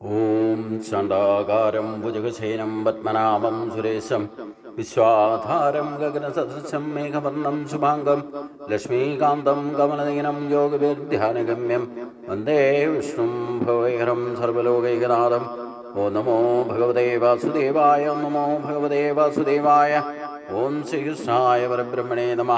ഓം ശാന്താകാരം ഭുജഗശയനം പത്മനാഭം സുരേശം. വിശ്വാധാരം ഗഗനസദൃശം മേഘവർണം ശുഭാംഗം. ലക്ഷ്മീകാന്തം കമലനയനം യോഗവേദ്യാനഗമ്യം. വന്ദേ വിഷ്ണു ഭവൈഹരം സർവലോകൈകനാഥം. ഓ നമോ ഭഗവതേ വാസുദേവായ നമോ ഭഗവതേ വാസുദേവായ. ഓം ശ്രീകൃഷ്ണായ പരബ്രഹ്മണേ നമ.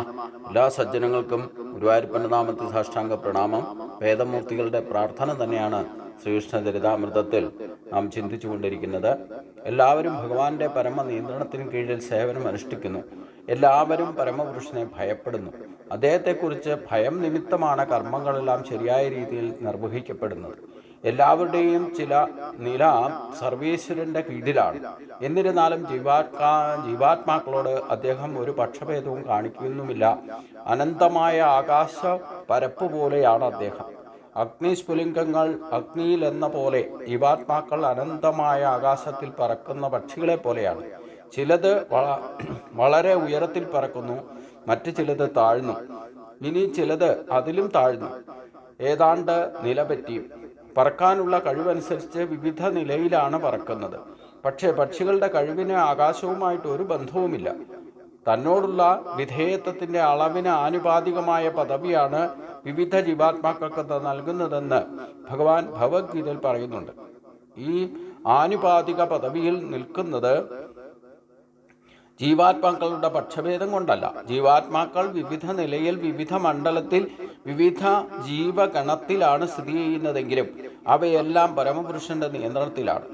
എല്ലാ സജ്ജനങ്ങൾക്കും ഗുരുവായൂരപ്പന്റെ നാമത്തിൽ സാഷ്ടാംഗ പ്രണാമം വേദമൂർത്തികളുടെ പ്രാർത്ഥന തന്നെയാണ് ശ്രീകൃഷ്ണ ചരിതാമൃതത്തിൽ നാം ചിന്തിച്ചുകൊണ്ടിരിക്കുന്നത് എല്ലാവരും ഭഗവാന്റെ പരമ നിയന്ത്രണത്തിന് കീഴിൽ സേവനം അനുഷ്ഠിക്കുന്നു. എല്ലാവരും പരമപുരുഷനെ ഭയപ്പെടുന്നു. അദ്ദേഹത്തെക്കുറിച്ച് ഭയം നിമിത്തമാണ് കർമ്മങ്ങളെല്ലാം ശരിയായ രീതിയിൽ നിർവഹിക്കപ്പെടുന്നത്. എല്ലാവരുടെയും ചില നില സർവീശ്വരന്റെ കീഴിലാണ്. എന്നിരുന്നാലും ജീവാത്മാ ജീവാത്മാക്കളോട് അദ്ദേഹം ഒരു പക്ഷഭേദവും കാണിക്കുന്നുമില്ല. അനന്തമായ ആകാശ പരപ്പ് പോലെയാണ് അദ്ദേഹം. അഗ്നിസ്ഫുലിംഗങ്ങൾ അഗ്നിയിൽ എന്ന പോലെ ജീവാത്മാക്കൾ അനന്തമായ ആകാശത്തിൽ പറക്കുന്ന പക്ഷികളെ പോലെയാണ്. ചിലത് വളരെ ഉയരത്തിൽ പറക്കുന്നു മറ്റു ചിലത് താഴ്ന്നു. ഇനി ചിലത് അതിലും താഴ്ന്നു. ഏതാണ്ട് നിലപറ്റിയും പറക്കാനുള്ള കഴിവനുസരിച്ച് വിവിധ നിലയിലാണ് പറക്കുന്നത്. പക്ഷേ പക്ഷികളുടെ കഴിവിന് ആകാശവുമായിട്ട് ഒരു ബന്ധവുമില്ല. തന്നോടുള്ള വിധേയത്വത്തിന്റെ അളവിന് ആനുപാതികമായ പദവിയാണ് വിവിധ ജീവാത്മാക്കൾക്ക് നൽകുന്നതെന്ന് ഭഗവാൻ ഭഗവത്ഗീതയിൽ പറയുന്നുണ്ട്. ഈ ആനുപാതിക പദവിയിൽ നിൽക്കുന്നത് ജീവാത്മാക്കളുടെ പക്ഷഭേദം കൊണ്ടല്ല. ജീവാത്മാക്കൾ വിവിധ നിലയിൽ വിവിധ മണ്ഡലത്തിൽ വിവിധ ജീവഗണത്തിലാണ് സ്ഥിതി ചെയ്യുന്നതെങ്കിലും അവയെല്ലാം പരമപുരുഷന്റെ നിയന്ത്രണത്തിലാണ്.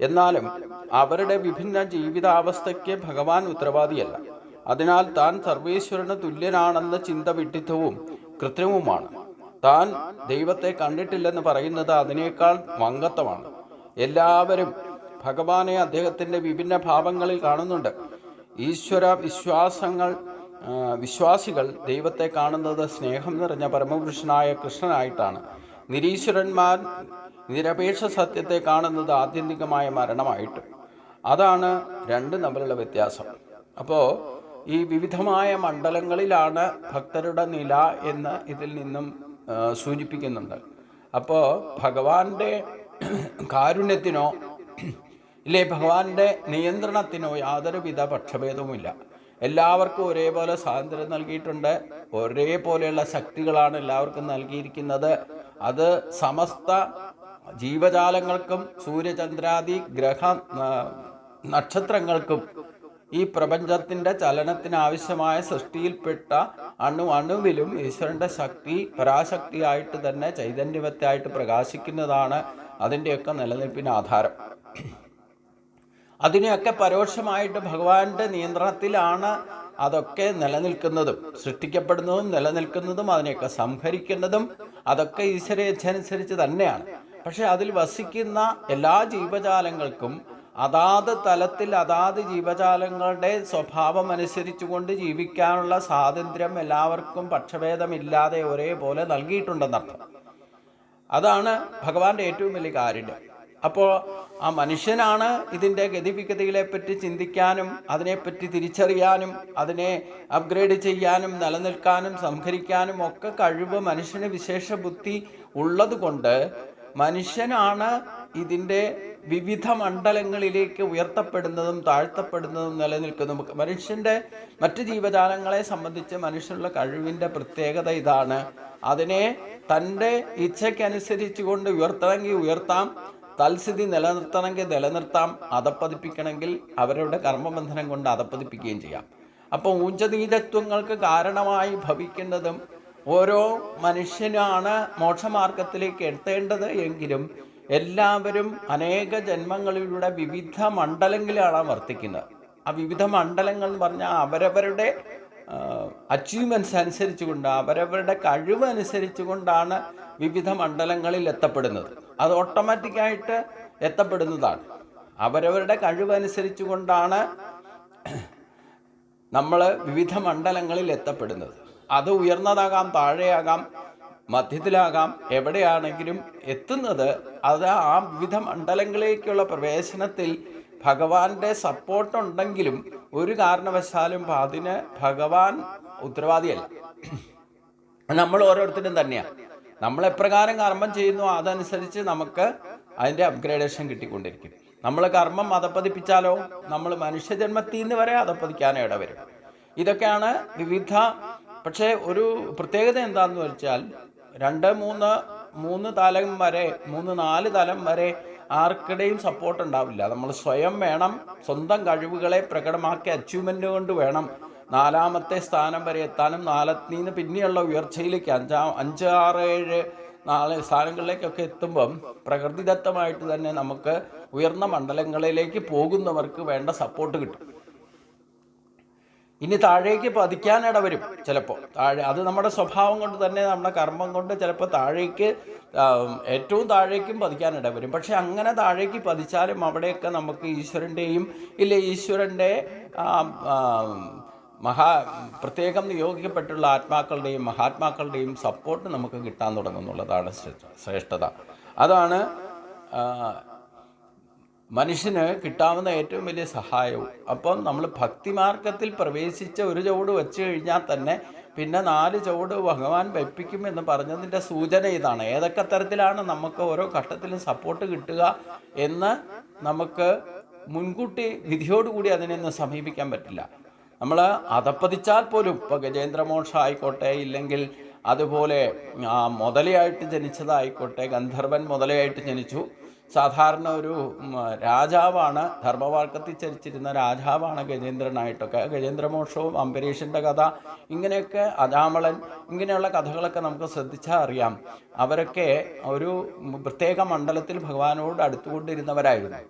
എന്നാലും അവരുടെ വിഭിന്ന ജീവിതാവസ്ഥയ്ക്ക് ഭഗവാൻ ഉത്തരവാദിയല്ല. അതിനാൽ താൻ സർവേശ്വരന് തുല്യനാണെന്ന ചിന്ത വിഡിത്തവും കൃത്രിമവുമാണ്. താൻ ദൈവത്തെ കണ്ടിട്ടില്ലെന്ന് പറയുന്നത് അതിനേക്കാൾ മംഗത്വമാണ് എല്ലാവരും ഭഗവാനെ അദ്ദേഹത്തിന്റെ വിഭിന്ന ഭാവങ്ങളിൽ കാണുന്നുണ്ട്. ഈശ്വര വിശ്വാസങ്ങൾ വിശ്വാസികൾ ദൈവത്തെ കാണുന്നത് സ്നേഹം നിറഞ്ഞ പരമപുരുഷനായ കൃഷ്ണനായിട്ടാണ്. നിരീശ്വരന്മാർ നിരപേക്ഷ സത്യത്തെ കാണുന്നത് ആത്യന്തികമായ മരണമായിട്ട്. അതാണ് രണ്ട് തമ്മിലുള്ള വ്യത്യാസം. അപ്പോൾ ഈ വിവിധമായ മണ്ഡലങ്ങളിലാണ് ഭക്തരുടെ നില എന്ന് ഇതിൽ നിന്നും സൂചിപ്പിക്കുന്നുണ്ട്. അപ്പോൾ ഭഗവാന്റെ കാരുണ്യത്തിനോ ഇല്ലേ ഭഗവാന്റെ നിയന്ത്രണത്തിനോ യാതൊരുവിധ പക്ഷഭേദവുമില്ല. എല്ലാവർക്കും ഒരേപോലെ സ്വാതന്ത്ര്യം നൽകിയിട്ടുണ്ട്. ഒരേപോലെയുള്ള ശക്തികളാണ് എല്ലാവർക്കും നൽകിയിരിക്കുന്നത്. അത് സമസ്ത ജീവജാലങ്ങൾക്കും സൂര്യചന്ദ്രാദി ഗ്രഹ നക്ഷത്രങ്ങൾക്കും ഈ പ്രപഞ്ചത്തിന്റെ ചലനത്തിന് ആവശ്യമായ സൃഷ്ടിയിൽപ്പെട്ട അണു അണുവിലും ഈശ്വരന്റെ ശക്തി പരാശക്തിയായിട്ട് തന്നെ ചൈതന്യവത്തായിട്ട് പ്രകാശിക്കുന്നതാണ് അതിന്റെയൊക്കെ നിലനിൽപ്പിന് ആധാരം. അതിനെയൊക്കെ പരോക്ഷമായിട്ട് ഭഗവാന്റെ നിയന്ത്രണത്തിലാണ് അതൊക്കെ നിലനിൽക്കുന്നതും സൃഷ്ടിക്കപ്പെടുന്നതും നിലനിൽക്കുന്നതും അതിനെയൊക്കെ സംഹരിക്കുന്നതും അതൊക്കെ ഈശ്വരേച്ഛനുസരിച്ച് തന്നെയാണ്. പക്ഷെ അതിൽ വസിക്കുന്ന എല്ലാ ജീവജാലങ്ങൾക്കും അതാത് തലത്തിൽ അതാത് ജീവജാലങ്ങളുടെ സ്വഭാവം അനുസരിച്ചുകൊണ്ട് ജീവിക്കാനുള്ള സ്വാതന്ത്ര്യം എല്ലാവർക്കും പക്ഷഭേദമില്ലാതെ ഒരേപോലെ നൽകിയിട്ടുണ്ടെന്നർത്ഥം. അതാണ് ഭഗവാന്റെ ഏറ്റവും വലിയ കാര്യം അപ്പോൾ ആ മനുഷ്യനാണ് ഇതിന്റെ ഗതിവിഗതികളെ പറ്റി ചിന്തിക്കാനും അതിനെപ്പറ്റി തിരിച്ചറിയാനും അതിനെ അപ്ഗ്രേഡ് ചെയ്യാനും നിലനിൽക്കാനും സംഹരിക്കാനും ഒക്കെ കഴിവ് മനുഷ്യന് വിശേഷ ബുദ്ധി ഉള്ളതുകൊണ്ട് മനുഷ്യനാണ് ഇതിന്റെ വിവിധ മണ്ഡലങ്ങളിലേക്ക് ഉയർത്തപ്പെടുന്നതും താഴ്ത്തപ്പെടുന്നതും നിലനിൽക്കുന്നു. മനുഷ്യന്റെ മറ്റ് ജീവജാലങ്ങളെ സംബന്ധിച്ച് മനുഷ്യനുള്ള കഴിവിന്റെ പ്രത്യേകത ഇതാണ്. അതിനെ തന്റെ ഇച്ഛയ്ക്കനുസരിച്ച് കൊണ്ട് ഉയർത്തണമെങ്കിൽ ഉയർത്താം തൽസ്ഥിതി നിലനിർത്തണമെങ്കിൽ നിലനിർത്താം അതപ്പതിപ്പിക്കണമെങ്കിൽ അവരുടെ കർമ്മബന്ധനം കൊണ്ട് അതപ്പതിപ്പിക്കുകയും ചെയ്യാം. അപ്പോൾ ഊഞ്ചനീതത്വങ്ങൾക്ക് കാരണമായി ഭവിക്കുന്നതും ഓരോ മനുഷ്യനാണ് മോക്ഷമാർഗത്തിലേക്ക് എത്തേണ്ടത് എങ്കിലും എല്ലാവരും അനേക ജന്മങ്ങളിലൂടെ വിവിധ മണ്ഡലങ്ങളിലാണ് വർത്തിക്കുന്നത്. ആ വിവിധ മണ്ഡലങ്ങൾ എന്ന് പറഞ്ഞാൽ അവരവരുടെ അച്ചീവ്മെന്റ്സ് അനുസരിച്ചുകൊണ്ട് അവരവരുടെ കഴിവ് അനുസരിച്ച് കൊണ്ടാണ് വിവിധ മണ്ഡലങ്ങളിൽ എത്തപ്പെടുന്നത്. അത് ഓട്ടോമാറ്റിക്കായിട്ട് എത്തപ്പെടുന്നതാണ്. അവരവരുടെ കഴിവ് അനുസരിച്ച് കൊണ്ടാണ് നമ്മൾ വിവിധ മണ്ഡലങ്ങളിൽ എത്തപ്പെടുന്നത്. അത് ഉയർന്നതാകാം താഴെയാകാം മധ്യത്തിലാകാം എവിടെയാണെങ്കിലും എത്തുന്നത് അത് ആ വിവിധ മണ്ഡലങ്ങളിലേക്കുള്ള പ്രവേശനത്തിൽ ഭഗവാന്റെ സപ്പോർട്ട് ഉണ്ടെങ്കിലും ഒരു കാരണവശാലും അതിന് ഭഗവാൻ ഉത്തരവാദിയല്ല. നമ്മൾ ഓരോരുത്തരും തന്നെയാണ് നമ്മൾ എപ്രകാരം കർമ്മം ചെയ്യുന്നു അതനുസരിച്ച് നമുക്ക് അതിന്റെ അപ്ഗ്രേഡേഷൻ കിട്ടിക്കൊണ്ടിരിക്കും. നമ്മൾ കർമ്മം അതപ്പതിപ്പിച്ചാലോ നമ്മൾ മനുഷ്യജന്മത്തിൽ നിന്ന് വരെ അതപ്പതിക്കാൻ ഇടവരും. ഇതൊക്കെയാണ് വിവിധ പക്ഷേ ഒരു പ്രത്യേകത എന്താണെന്ന് വെച്ചാൽ രണ്ട് മൂന്ന് മൂന്ന് തലം വരെ മൂന്ന് നാല് തലം വരെ ആർക്കിടെയും സപ്പോർട്ട് ഉണ്ടാവില്ല. നമ്മൾ സ്വയം വേണം സ്വന്തം കഴിവുകളെ പ്രകടമാക്കി അച്ചീവ്മെന്റ് കൊണ്ട് വേണം നാലാമത്തെ സ്ഥാനം വരെ എത്താനും. നാലത്തിന് പിന്നെയുള്ള ഉയർച്ചയിലേക്ക് അഞ്ചാം അഞ്ച് ആറ് ഏഴ് നാല് സ്ഥാനങ്ങളിലേക്കൊക്കെ എത്തുമ്പം പ്രകൃതിദത്തമായിട്ട് തന്നെ നമുക്ക് ഉയർന്ന മണ്ഡലങ്ങളിലേക്ക് പോകുന്നവർക്ക് വേണ്ട സപ്പോർട്ട് കിട്ടും. ഇനി താഴേക്ക് പതിക്കാനിട വരും ചിലപ്പോൾ താഴെ അത് നമ്മുടെ സ്വഭാവം കൊണ്ട് തന്നെ നമ്മുടെ കർമ്മം കൊണ്ട് ചിലപ്പോൾ താഴേക്ക് ഏറ്റവും താഴേക്കും പതിക്കാനിട വരും. പക്ഷെ അങ്ങനെ താഴേക്ക് പതിച്ചാലും അവിടെയൊക്കെ നമുക്ക് ഈശ്വരന്റെയും ഇല്ല ഈശ്വരന്റെ മഹാ പ്രത്യേകം നിയോഗിക്കപ്പെട്ടുള്ള ആത്മാക്കളുടെയും മഹാത്മാക്കളുടെയും സപ്പോർട്ട് നമുക്ക് കിട്ടാൻ തുടങ്ങുന്നുള്ളതാണ് ശ്രേഷ്ഠത. അതാണ് മനുഷ്യന് കിട്ടാവുന്ന ഏറ്റവും വലിയ സഹായവും. അപ്പം നമ്മൾ ഭക്തിമാർഗത്തിൽ പ്രവേശിച്ച ഒരു ചുവട് വെച്ച് കഴിഞ്ഞാൽ തന്നെ പിന്നെ നാല് ചുവട് ഭഗവാൻ വെപ്പിക്കും എന്ന് പറഞ്ഞതിന്റെ സൂചന ഇതാണ്. ഏതൊക്കെ തരത്തിലാണ് നമുക്ക് ഓരോ ഘട്ടത്തിലും സപ്പോർട്ട് കിട്ടുക എന്ന് നമുക്ക് മുൻകൂട്ടി വിധിയോടുകൂടി അതിനെ ഒന്ന് സമീപിക്കാൻ പറ്റില്ല. നമ്മൾ അതപ്പതിച്ചാൽ പോലും ഇപ്പോൾ ഗജേന്ദ്രമോക്ഷ ആയിക്കോട്ടെ ഇല്ലെങ്കിൽ അതുപോലെ മുതലയായിട്ട് ജനിച്ചതായിക്കോട്ടെ ഗന്ധർവൻ മുതലയായിട്ട് ജനിച്ചു. സാധാരണ ഒരു രാജാവാണ് ധർമ്മമാർഗത്തിൽ ചരിച്ചിരുന്ന രാജാവാണ് ഗജേന്ദ്രനായിട്ടൊക്കെ. ഗജേന്ദ്രമോക്ഷവും അംബരീഷിന്റെ കഥ ഇങ്ങനെയൊക്കെ അജാമളൻ ഇങ്ങനെയുള്ള കഥകളൊക്കെ നമുക്ക് ശ്രദ്ധിച്ചാൽ അറിയാം. അവരൊക്കെ ഒരു പ്രത്യേക മണ്ഡലത്തിൽ ഭഗവാനോട് അടുത്തുകൊണ്ടിരുന്നവരായിരുന്നു.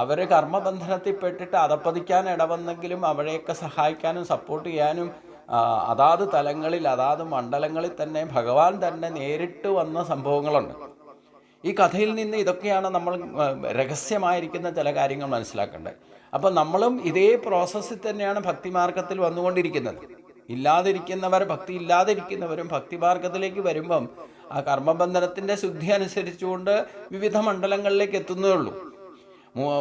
അവർ കർമ്മബന്ധനത്തിൽപ്പെട്ടിട്ട് അതപ്പതിക്കാൻ ഇടവന്നെങ്കിലും അവരെയൊക്കെ സഹായിക്കാനും സപ്പോർട്ട് ചെയ്യാനും അതാത് തലങ്ങളിൽ അതാത് മണ്ഡലങ്ങളിൽ തന്നെ ഭഗവാൻ തന്നെ നേരിട്ട് വന്ന സംഭവങ്ങളുണ്ട്. ഈ കഥയിൽ നിന്ന് ഇതൊക്കെയാണ് നമ്മൾ രഹസ്യമായിരിക്കുന്ന ചില കാര്യങ്ങൾ മനസ്സിലാക്കേണ്ടത്. അപ്പം നമ്മളും ഇതേ പ്രോസസ്സിൽ തന്നെയാണ് ഭക്തിമാർഗത്തിൽ വന്നുകൊണ്ടിരിക്കുന്നത്. ഇല്ലാതിരിക്കുന്നവർ ഭക്തി ഇല്ലാതിരിക്കുന്നവരും ഭക്തിമാർഗത്തിലേക്ക് വരുമ്പം ആ കർമ്മബന്ധനത്തിന്റെ ശുദ്ധി അനുസരിച്ചുകൊണ്ട് വിവിധ മണ്ഡലങ്ങളിലേക്ക് എത്തുന്നേ ഉള്ളൂ.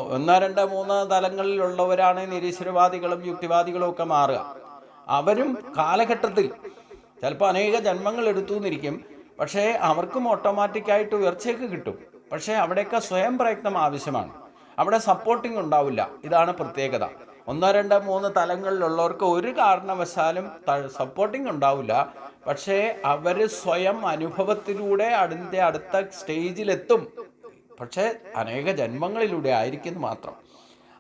ഒന്ന് രണ്ട് മൂന്ന് തലങ്ങളിലുള്ളവരാണ് നിരീശ്വരവാദികളും യുക്തിവാദികളും ഒക്കെ മാറുക. അവരും കാലഘട്ടത്തിൽ ചിലപ്പോൾ അനേക ജന്മങ്ങൾ എടുത്തു എന്നിരിക്കും പക്ഷേ അവർക്കും ഓട്ടോമാറ്റിക്കായിട്ട് ഉയർച്ചയൊക്കെ കിട്ടും. പക്ഷേ അവിടെയൊക്കെ സ്വയം പ്രയത്നം ആവശ്യമാണ്. അവിടെ സപ്പോർട്ടിംഗ് ഉണ്ടാവില്ല. ഇതാണ് പ്രത്യേകത. ഒന്നോ രണ്ടോ മൂന്ന് തലങ്ങളിലുള്ളവർക്ക് ഒരു കാരണവശാലും സപ്പോർട്ടിംഗ് ഉണ്ടാവില്ല. പക്ഷേ അവർ സ്വയം അനുഭവത്തിലൂടെ അതിന്റെ അടുത്ത സ്റ്റേജിലെത്തും പക്ഷേ അനേക ജന്മങ്ങളിലൂടെ ആയിരിക്കുന്നു മാത്രം.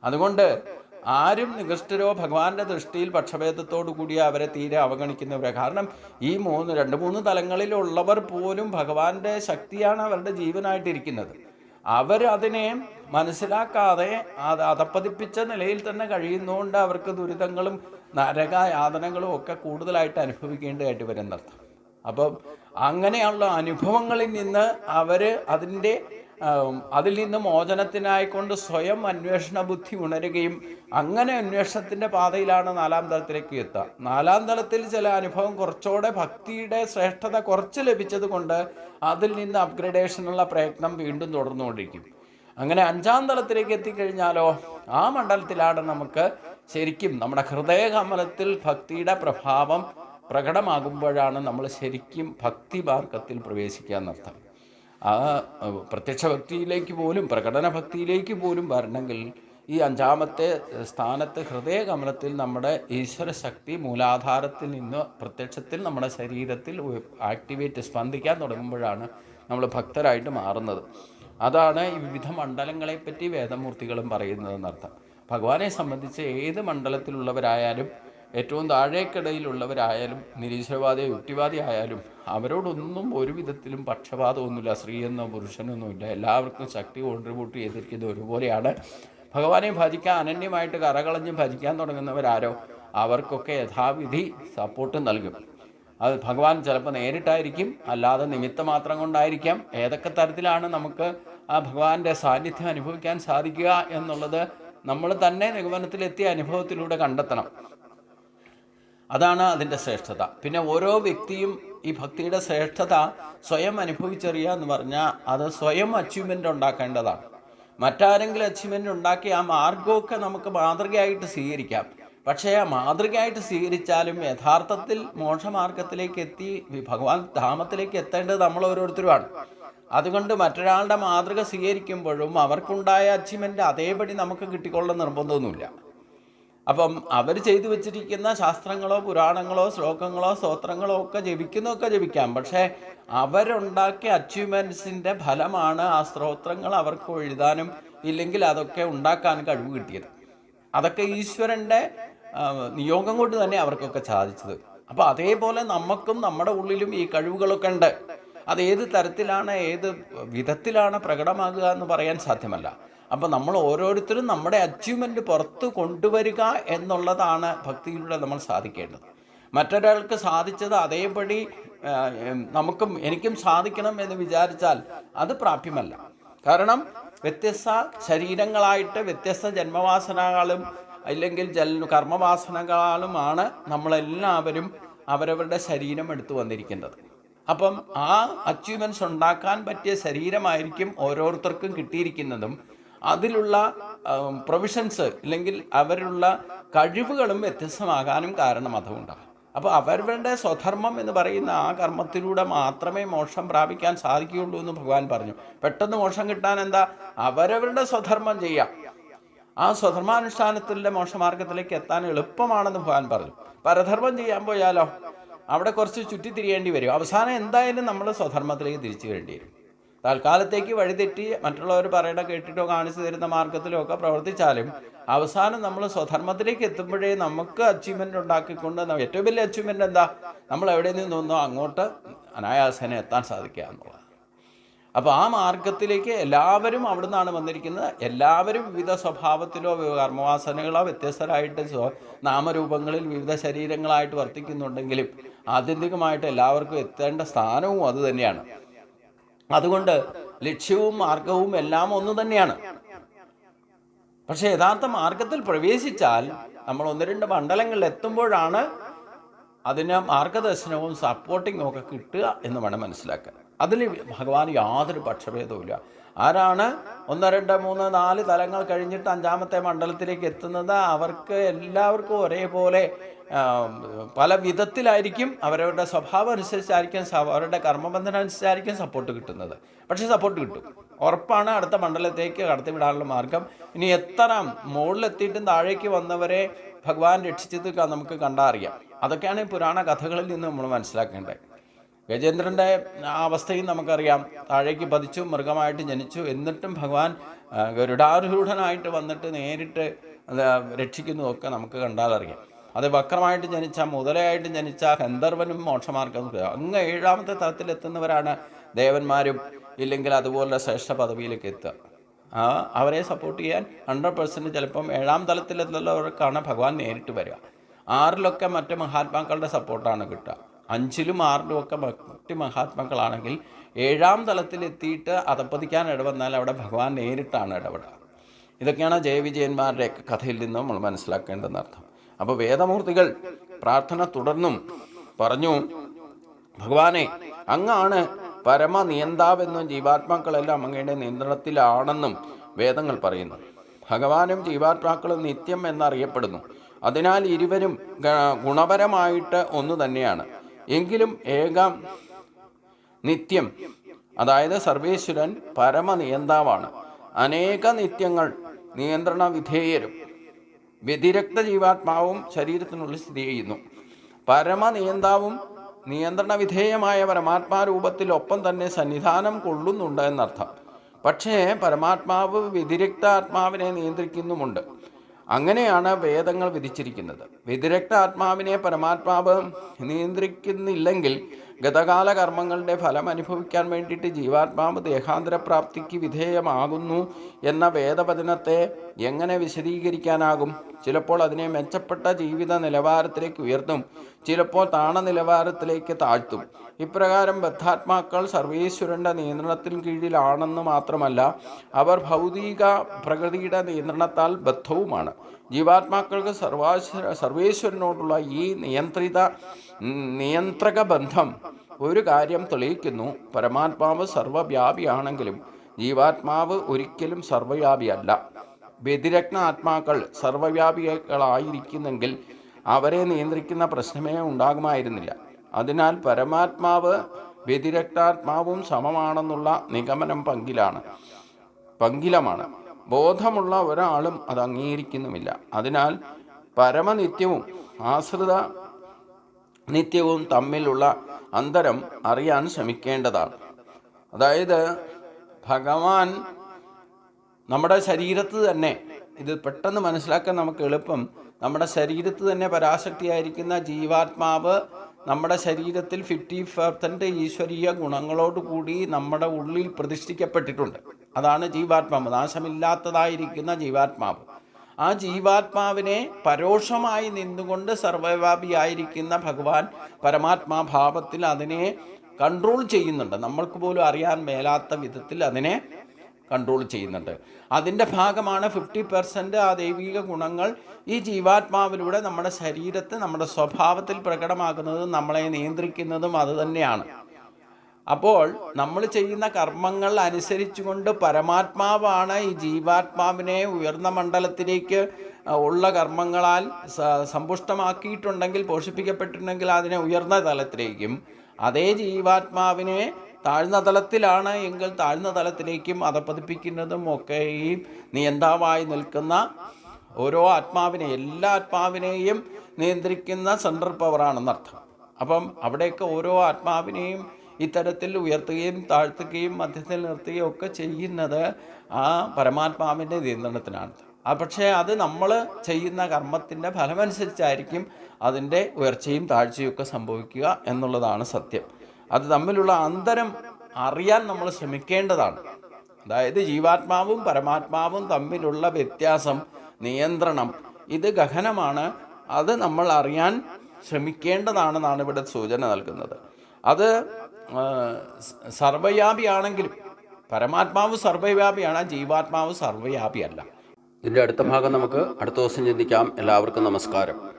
അതുകൊണ്ട് ആരും നികൃഷ്ടരോ ഭഗവാന്റെ ദൃഷ്ടിയിൽ പക്ഷഭേദത്തോടു കൂടി അവരെ തീരെ അവഗണിക്കുന്നവരെ. കാരണം ഈ മൂന്ന് രണ്ട് മൂന്ന് തലങ്ങളിലുള്ളവർ പോലും ഭഗവാന്റെ ശക്തിയാണ് അവരുടെ ജീവനായിട്ടിരിക്കുന്നത്. അവർ അതിനെ മനസ്സിലാക്കാതെ അത് അതപ്പതിപ്പിച്ച നിലയിൽ തന്നെ കഴിയുന്നതുകൊണ്ട് അവർക്ക് ദുരിതങ്ങളും നരകയാതനങ്ങളും ഒക്കെ കൂടുതലായിട്ട് അനുഭവിക്കേണ്ടതായിട്ട് വരുന്നർത്ഥം. അപ്പം അങ്ങനെയുള്ള അനുഭവങ്ങളിൽ നിന്ന് അവർ അതിന്റെ അതിൽ നിന്ന് മോചനത്തിനായിക്കൊണ്ട് സ്വയം അന്വേഷണ ബുദ്ധി ഉണരുകയും അങ്ങനെ അന്വേഷണത്തിന്റെ പാതയിലാണ് നാലാം തലത്തിലേക്ക് എത്തുക. നാലാം തലത്തിൽ ചില അനുഭവം കുറച്ചുകൂടെ ഭക്തിയുടെ ശ്രേഷ്ഠത കുറച്ച് ലഭിച്ചത് കൊണ്ട് അതിൽ നിന്ന് അപ്ഗ്രഡേഷനുള്ള പ്രയത്നം വീണ്ടും തുടർന്നുകൊണ്ടിരിക്കും. അങ്ങനെ അഞ്ചാം തലത്തിലേക്ക് എത്തിക്കഴിഞ്ഞാലോ ആ മണ്ഡലത്തിലാണ് നമുക്ക് ശരിക്കും നമ്മുടെ ഹൃദയകമലത്തിൽ ഭക്തിയുടെ പ്രഭാവം പ്രകടമാകുമ്പോഴാണ് നമ്മൾ ശരിക്കും ഭക്തി മാർഗത്തിൽ പ്രവേശിക്കുക എന്നർത്ഥം. ആ പ്രത്യക്ഷ ഭക്തിയിലേക്ക് പോലും പ്രകടന ഭക്തിയിലേക്ക് പോലും വരണമെങ്കിൽ ഈ അഞ്ചാമത്തെ സ്ഥാനത്ത് ഹൃദയകമലത്തിൽ നമ്മുടെ ഈശ്വര ശക്തി മൂലാധാരത്തിൽ നിന്ന് പ്രത്യക്ഷത്തിൽ നമ്മുടെ ശരീരത്തിൽ ആക്ടിവേറ്റ് സ്പന്ദിക്കാൻ തുടങ്ങുമ്പോഴാണ് നമ്മൾ ഭക്തരായിട്ട് മാറുന്നത്. അതാണ് ഈ വിവിധ മണ്ഡലങ്ങളെപ്പറ്റി വേദമൂർത്തികളും പറയുന്നതെന്നർത്ഥം. ഭഗവാനെ സംബന്ധിച്ച് ഏത് മണ്ഡലത്തിലുള്ളവരായാലും ഏറ്റവും താഴേക്കിടയിലുള്ളവരായാലും നിരീശ്വരവാദിയോ യുക്തിവാദി ആയാലും അവരോടൊന്നും ഒരു വിധത്തിലും പക്ഷപാതമൊന്നുമില്ല സ്ത്രീയെന്നോ പുരുഷനൊന്നുമില്ല എല്ലാവർക്കും ശക്തി കോൺട്രിബ്യൂട്ട് ചെയ്തിരിക്കുന്നത് ഒരുപോലെയാണ്. ഭഗവാനെ ഭജിക്കാൻ അനന്യമായിട്ട് കറകളഞ്ഞ് ഭജിക്കാൻ തുടങ്ങുന്നവരാരോ അവർക്കൊക്കെ യഥാവിധി സപ്പോർട്ട് നൽകും. അത് ഭഗവാൻ ചിലപ്പോൾ നേരിട്ടായിരിക്കും അല്ലാതെ നിമിത്തം മാത്രം കൊണ്ടായിരിക്കാം. ഏതൊക്കെ തരത്തിലാണ് നമുക്ക് ആ ഭഗവാന്റെ സാന്നിധ്യം അനുഭവിക്കാൻ സാധിക്കുക എന്നുള്ളത് നമ്മൾ തന്നെ നിഗമനത്തിലെത്തിയ അനുഭവത്തിലൂടെ കണ്ടെത്തണം. അതാണ് അതിന്റെ ശ്രേഷ്ഠത. പിന്നെ ഓരോ വ്യക്തിയും ഈ ഭക്തിയുടെ ശ്രേഷ്ഠത സ്വയം അനുഭവിച്ചറിയുക എന്ന് പറഞ്ഞാൽ അത് സ്വയം അച്ചീവ്മെന്റ് ഉണ്ടാക്കേണ്ടതാണ്. മറ്റാരെങ്കിലും അച്ചീവ്മെന്റ് ഉണ്ടാക്കി ആ മാർഗമൊക്കെ നമുക്ക് മാതൃകയായിട്ട് സ്വീകരിക്കാം. പക്ഷേ ആ മാതൃകയായിട്ട് സ്വീകരിച്ചാലും യഥാർത്ഥത്തിൽ മോക്ഷമാർഗത്തിലേക്ക് എത്തി ഭഗവാൻ ധാമത്തിലേക്ക് എത്തേണ്ടത് നമ്മൾ ഓരോരുത്തരുമാണ്. അതുകൊണ്ട് മറ്റൊരാളുടെ മാതൃക സ്വീകരിക്കുമ്പോഴും അവർക്കുണ്ടായ അച്ചീവ്മെന്റ് അതേപടി നമുക്ക് കിട്ടിക്കൊള്ളണം നിർബന്ധമൊന്നുമില്ല. അപ്പം അവർ ചെയ്തു വെച്ചിരിക്കുന്ന ശാസ്ത്രങ്ങളോ പുരാണങ്ങളോ ശ്ലോകങ്ങളോ സ്തോത്രങ്ങളോ ഒക്കെ ജപിക്കുന്നൊക്കെ ജപിക്കാം. പക്ഷേ അവരുണ്ടാക്കിയ അച്ചീവ്മെന്റ്സിന്റെ ഫലമാണ് ആ സ്തോത്രങ്ങൾ അവർക്ക് എഴുതാനും ഇല്ലെങ്കിൽ അതൊക്കെ ഉണ്ടാക്കാൻ കഴിവ് കിട്ടിയത്. അതൊക്കെ ഈശ്വരന്റെ നിയോഗം കൊണ്ട് തന്നെ അവർക്കൊക്കെ സാധിച്ചത്. അപ്പം അതേപോലെ നമുക്കും നമ്മുടെ ഉള്ളിലും ഈ കഴിവുകളൊക്കെ ഉണ്ട്. അത് ഏത് തരത്തിലാണ് ഏത് വിധത്തിലാണ് പ്രകടമാകുക എന്ന് പറയാൻ സാധ്യമല്ല. അപ്പോൾ നമ്മൾ ഓരോരുത്തരും നമ്മുടെ അച്ചീവ്മെന്റ് പുറത്ത് കൊണ്ടുവരിക എന്നുള്ളതാണ് ഭക്തിയിലൂടെ നമ്മൾ സാധിക്കേണ്ടത്. മറ്റൊരാൾക്ക് സാധിച്ചത് അതേപടി നമുക്കും എനിക്കും സാധിക്കണം എന്ന് വിചാരിച്ചാൽ അത് പ്രാപ്യമല്ല. കാരണം വ്യത്യസ്ത ശരീരങ്ങളായിട്ട് വ്യത്യസ്ത ജന്മവാസനകളും അല്ലെങ്കിൽ ജൽ കർമ്മവാസനകളാലുമാണ് നമ്മളെല്ലാവരും അവരവരുടെ ശരീരം എടുത്തു വന്നിരിക്കുന്നത് അപ്പം ആ അച്ചീവ്മെന്റ്സ് ഉണ്ടാക്കാൻ പറ്റിയ ശരീരമായിരിക്കും ഓരോരുത്തർക്കും കിട്ടിയിരിക്കുന്നതും. അതിലുള്ള പ്രൊവിഷൻസ് അല്ലെങ്കിൽ അവരുള്ള കഴിവുകളും വ്യത്യസ്തമാകാനും കാരണം അതുകൊണ്ടാണ്. അപ്പോൾ അവരുടെ സ്വധർമ്മം എന്ന് പറയുന്ന ആ കർമ്മത്തിലൂടെ മാത്രമേ മോക്ഷം പ്രാപിക്കാൻ സാധിക്കുകയുള്ളൂ എന്ന് ഭഗവാൻ പറഞ്ഞു. പെട്ടെന്ന് മോക്ഷം കിട്ടാൻ എന്താ? അവരവരുടെ സ്വധർമ്മം ചെയ്യാം. ആ സ്വധർമാനുഷ്ഠാനത്തിലെ മോക്ഷമാർഗത്തിലേക്ക് എത്താൻ എളുപ്പമാണെന്ന് ഭഗവാൻ പറഞ്ഞു. പരധർമ്മം ചെയ്യാൻ പോയാലോ? അവിടെ കുറച്ച് ചുറ്റിത്തിരിയേണ്ടി വരും. അവസാനം എന്തായാലും നമ്മൾ സ്വധർമ്മത്തിലേക്ക് തിരിച്ചു വരേണ്ടി വരും. തൽക്കാലത്തേക്ക് വഴിതെറ്റി മറ്റുള്ളവർ പറയണ കേട്ടിട്ടോ കാണിച്ചു തരുന്ന മാർഗത്തിലോ ഒക്കെ പ്രവർത്തിച്ചാലും അവസാനം നമ്മൾ സ്വധർമ്മത്തിലേക്ക് എത്തുമ്പോഴേ നമുക്ക് അച്ചീവ്മെന്റ് ഉണ്ടാക്കിക്കൊണ്ട് ഏറ്റവും വലിയ അച്ചീവ്മെന്റ് എന്താ? നമ്മൾ എവിടെ നിന്നോ അങ്ങോട്ട് അനായാസേന എത്താൻ സാധിക്കുക എന്നുള്ളത് അപ്പോൾ ആ മാർഗത്തിലേക്ക് എല്ലാവരും അവിടെ നിന്നാണ് വന്നിരിക്കുന്നത്. എല്ലാവരും വിവിധ സ്വഭാവത്തിലോ കർമ്മവാസനകളോ വ്യത്യസ്തരായിട്ട് നാമരൂപങ്ങളിൽ വിവിധ ശരീരങ്ങളായിട്ട് വർത്തിക്കുന്നുണ്ടെങ്കിലും ആത്യന്തികമായിട്ട് എല്ലാവർക്കും എത്തേണ്ട സ്ഥാനവും അത് തന്നെയാണ്. അതുകൊണ്ട് ലക്ഷ്യവും മാർഗവും എല്ലാം ഒന്ന് തന്നെയാണ്. പക്ഷേ യഥാർത്ഥ മാർഗത്തിൽ പ്രവേശിച്ചാൽ നമ്മൾ ഒന്ന് രണ്ട് മണ്ഡലങ്ങളിൽ എത്തുമ്പോഴാണ് അതിന് മാർഗദർശനവും സപ്പോർട്ടിങ്ങും ഒക്കെ കിട്ടുക എന്ന് വേണം മനസ്സിലാക്കാൻ. അതിൽ ഭഗവാൻ യാതൊരു പക്ഷഭേദവുമില്ല. ആരാണ്? ഒന്ന് രണ്ട് മൂന്ന് നാല് തലങ്ങൾ കഴിഞ്ഞിട്ട് അഞ്ചാമത്തെ മണ്ഡലത്തിലേക്ക് എത്തുന്നത്? അവർക്ക് എല്ലാവർക്കും ഒരേപോലെ പല വിധത്തിലായിരിക്കും അവരവരുടെ സ്വഭാവം അനുസരിച്ചായിരിക്കും അവരുടെ കർമ്മബന്ധനം അനുസരിച്ചായിരിക്കും സപ്പോർട്ട് കിട്ടുന്നത്. പക്ഷേ സപ്പോർട്ട് കിട്ടും. ഉറപ്പാണ് അടുത്ത മണ്ഡലത്തേക്ക് കടത്തിവിടാനുള്ള മാർഗം. ഇനി എത്ര മുകളിലെത്തിയിട്ടും താഴേക്ക് വന്നവരെ ഭഗവാൻ രക്ഷിച്ചത് നമുക്ക് കണ്ടാറിയാം. അതൊക്കെയാണ് ഈ പുരാണ കഥകളിൽ നിന്ന് നമ്മൾ മനസ്സിലാക്കേണ്ടത്. ഗജേന്ദ്രന്റെ ആ അവസ്ഥയും നമുക്കറിയാം. താഴേക്ക് പതിച്ചു മൃഗമായിട്ട് ജനിച്ചു. എന്നിട്ടും ഭഗവാൻ ഗരുഡാരൂഢനായിട്ട് വന്നിട്ട് നേരിട്ട് രക്ഷിക്കുന്നതൊക്കെ നമുക്ക് കണ്ടാലറിയാം. അത് വക്രമായിട്ട് ജനിച്ച മുതലയായിട്ട് ജനിച്ച ഗന്ധർവനും മോക്ഷമാർഗം അങ്ങ് ഏഴാമത്തെ തലത്തിൽ തലത്തിലെത്തുന്നവരാണ് ദേവന്മാരും ഇല്ലെങ്കിൽ അതുപോലെ ശ്രേഷ്ഠ പദവിയിലേക്ക് എത്തുക. അവരെ സപ്പോർട്ട് ചെയ്യാൻ ഹൺഡ്രഡ് പെർസെന്റ് ചിലപ്പം ഏഴാം തലത്തിലെത്തുന്നവർക്കാണ് ഭഗവാൻ നേരിട്ട് വരിക. ആറിലൊക്കെ മറ്റു മഹാത്മാക്കളുടെ സപ്പോർട്ടാണ് കിട്ടുക. അഞ്ചിലും ആറിലും ഒക്കെ ഭക്തി മഹാത്മാക്കളാണെങ്കിൽ ഏഴാം തലത്തിലെത്തിയിട്ട് അതപ്പതിക്കാൻ ഇടവന്നാൽ അവിടെ ഭഗവാൻ നേരിട്ടാണ് ഇടപെടുക. ഇതൊക്കെയാണ് ജയവിജയന്മാരുടെയൊക്കെ കഥയിൽ നിന്നും നമ്മൾ മനസ്സിലാക്കേണ്ടെന്ന് അർത്ഥം. അപ്പോൾ വേദമൂർത്തികൾ പ്രാർത്ഥന തുടർന്നും പറഞ്ഞു ഭഗവാനെ അങ്ങാണ് പരമ നിയന്താവെന്നും ജീവാത്മാക്കളെല്ലാം അങ്ങയുടെ നിയന്ത്രണത്തിലാണെന്നും വേദങ്ങൾ പറയുന്നു. ഭഗവാനും ജീവാത്മാക്കളും നിത്യം എന്നറിയപ്പെടുന്നു. അതിനാൽ ഇരുവരും ഗുണപരമായിട്ട് ഒന്ന് തന്നെയാണ് എങ്കിലും ഏകം നിത്യം അതായത് സർവേശ്വരൻ പരമനിയന്താവാണ്. അനേക നിത്യങ്ങൾ നിയന്ത്രണ വിധേയരും വ്യതിരക്ത ജീവാത്മാവും ശരീരത്തിനുള്ളിൽ സ്ഥിതി ചെയ്യുന്നു. പരമനിയന്താവും നിയന്ത്രണ വിധേയമായ പരമാത്മാരൂപത്തിൽ ഒപ്പം തന്നെ സന്നിധാനം കൊള്ളുന്നുണ്ട് എന്നർത്ഥം. പക്ഷേ പരമാത്മാവ് വ്യതിരക്ത ആത്മാവിനെ നിയന്ത്രിക്കുന്നുമുണ്ട്. അങ്ങനെയാണ് വേദങ്ങൾ വിധിച്ചിരിക്കുന്നത്. വ്യതിരക്ത ആത്മാവിനെ പരമാത്മാവ് നിയന്ത്രിക്കുന്നില്ലെങ്കിൽ ഗതകാല കർമ്മങ്ങളുടെ ഫലം അനുഭവിക്കാൻ വേണ്ടിയിട്ട് ജീവാത്മാവ് ദേഹാന്തരപ്രാപ്തിക്ക് വിധേയമാകുന്നു എന്ന വേദവചനത്തെ എങ്ങനെ വിശദീകരിക്കാനാകും? ചിലപ്പോൾ അതിനെ മെച്ചപ്പെട്ട ജീവിത നിലവാരത്തിലേക്ക് ഉയർത്തും. ചിലപ്പോൾ താണ നിലവാരത്തിലേക്ക് താഴ്ത്തും. ഇപ്രകാരം ബദ്ധാത്മാക്കൾ സർവേശ്വരന്റെ നിയന്ത്രണത്തിന് കീഴിലാണെന്ന് മാത്രമല്ല അവർ ഭൗതിക പ്രകൃതിയുടെ നിയന്ത്രണത്താൽ ബദ്ധവുമാണ്. ജീവാത്മാക്കൾക്ക് സർവാശ്വര സർവേശ്വരനോടുള്ള ഈ നിയന്ത്രിത നിയന്ത്രക ബന്ധം ഒരു കാര്യം തെളിയിക്കുന്നു. പരമാത്മാവ് സർവവ്യാപിയാണെങ്കിലും ജീവാത്മാവ് ഒരിക്കലും സർവവ്യാപിയല്ല. വ്യതിരക്ന ആത്മാക്കൾ സർവവ്യാപികളായിരിക്കുന്നെങ്കിൽ അവരെ നിയന്ത്രിക്കുന്ന പ്രശ്നമേ ഉണ്ടാകുമായിരുന്നില്ല. അതിനാൽ പരമാത്മാവ് വ്യതിരക്താത്മാവും സമമാണെന്നുള്ള നിഗമനം പങ്കിലാണ്. പങ്കിലമാണ്. ബോധമുള്ള ഒരാളും അത് അംഗീകരിക്കുന്നുമില്ല. അതിനാൽ പരമനിത്യവും ആശ്രിത നിത്യവും തമ്മിലുള്ള അന്തരം അറിയാൻ ശ്രമിക്കേണ്ടതാണ്. അതായത് ഭഗവാൻ നമ്മുടെ ശരീരത്ത് തന്നെ ഇത് പെട്ടെന്ന് മനസ്സിലാക്കാൻ നമുക്ക് എളുപ്പം നമ്മുടെ ശരീരത്ത് തന്നെ പരാശക്തിയായിരിക്കുന്ന ജീവാത്മാവ് നമ്മുടെ ശരീരത്തിൽ ഫിഫ്റ്റി പെർസെന്റ് ഈശ്വരീയ ഗുണങ്ങളോടുകൂടി നമ്മുടെ ഉള്ളിൽ പ്രതിഷ്ഠിക്കപ്പെട്ടിട്ടുണ്ട്. അതാണ് ജീവാത്മാവ്. നാശമില്ലാത്തതായിരിക്കുന്ന ജീവാത്മാവ്. ആ ജീവാത്മാവിനെ പരോക്ഷമായി നിന്നുകൊണ്ട് സർവവ്യാപിയായിരിക്കുന്ന ഭഗവാൻ പരമാത്മാഭാവത്തിൽ അതിനെ കൺട്രോൾ ചെയ്യുന്നുണ്ട്. നമ്മൾക്ക് പോലും അറിയാൻ മേലാത്ത വിധത്തിൽ അതിനെ കൺട്രോൾ ചെയ്യുന്നുണ്ട്. അതിന്റെ ഭാഗമാണ് ഫിഫ്റ്റി പെർസെന്റ് ആ ദൈവിക ഗുണങ്ങൾ ഈ ജീവാത്മാവിലൂടെ നമ്മുടെ ശരീരത്തെ നമ്മുടെ സ്വഭാവത്തിൽ പ്രകടമാക്കുന്നതും നമ്മളെ നിയന്ത്രിക്കുന്നതും അത് തന്നെയാണ്. അപ്പോൾ നമ്മൾ ചെയ്യുന്ന കർമ്മങ്ങൾ അനുസരിച്ചുകൊണ്ട് പരമാത്മാവാണ് ഈ ജീവാത്മാവിനെ ഉയർന്ന മണ്ഡലത്തിലേക്ക് ഉള്ള കർമ്മങ്ങളാൽ സമ്പുഷ്ടമാക്കിയിട്ടുണ്ടെങ്കിൽ പോഷിപ്പിക്കപ്പെട്ടിട്ടുണ്ടെങ്കിൽ അതിനെ ഉയർന്ന തലത്തിലേക്കും അതേ ജീവാത്മാവിനെ താഴ്ന്ന തലത്തിലാണ് എങ്കിൽ താഴ്ന്ന തലത്തിലേക്കും അധപ്പതിപ്പിക്കുന്നതും ഒക്കെ ഈ നിയന്താവായി നിൽക്കുന്ന ഓരോ ആത്മാവിനെ എല്ലാ ആത്മാവിനെയും നിയന്ത്രിക്കുന്ന സെൻട്രൽ പവറാണെന്നർത്ഥം അപ്പം അവിടെയൊക്കെ ഓരോ ആത്മാവിനെയും ഇത്തരത്തിൽ ഉയർത്തുകയും താഴ്ത്തുകയും മധ്യത്തിൽ നിർത്തുകയും ഒക്കെ ചെയ്യുന്നത് ആ പരമാത്മാവിന്റെ നിയന്ത്രണത്തിനാണ്. ആ പക്ഷേ അത് നമ്മൾ ചെയ്യുന്ന കർമ്മത്തിന്റെ ഫലമനുസരിച്ചായിരിക്കും അതിന്റെ ഉയർച്ചയും താഴ്ചയും ഒക്കെ സംഭവിക്കുക എന്നുള്ളതാണ് സത്യം. അത് തമ്മിലുള്ള അന്തരം അറിയാൻ നമ്മൾ ശ്രമിക്കേണ്ടതാണ്. അതായത് ജീവാത്മാവും പരമാത്മാവും തമ്മിലുള്ള വ്യത്യാസം നിയന്ത്രണം ഇത് ഗഹനമാണ്. അത് നമ്മൾ അറിയാൻ ശ്രമിക്കേണ്ടതാണെന്നാണ് ഇവിടെ സൂചന നൽകുന്നത്. അത് സർവവ്യാപിയാണെങ്കിലും പരമാത്മാവ് സർവവ്യാപിയാണ് ജീവാത്മാവ് സർവവ്യാപിയല്ല ഇതിന്റെ അടുത്ത ഭാഗം നമുക്ക് അടുത്ത ദിവസം ചിന്തിക്കാം. എല്ലാവർക്കും നമസ്കാരം.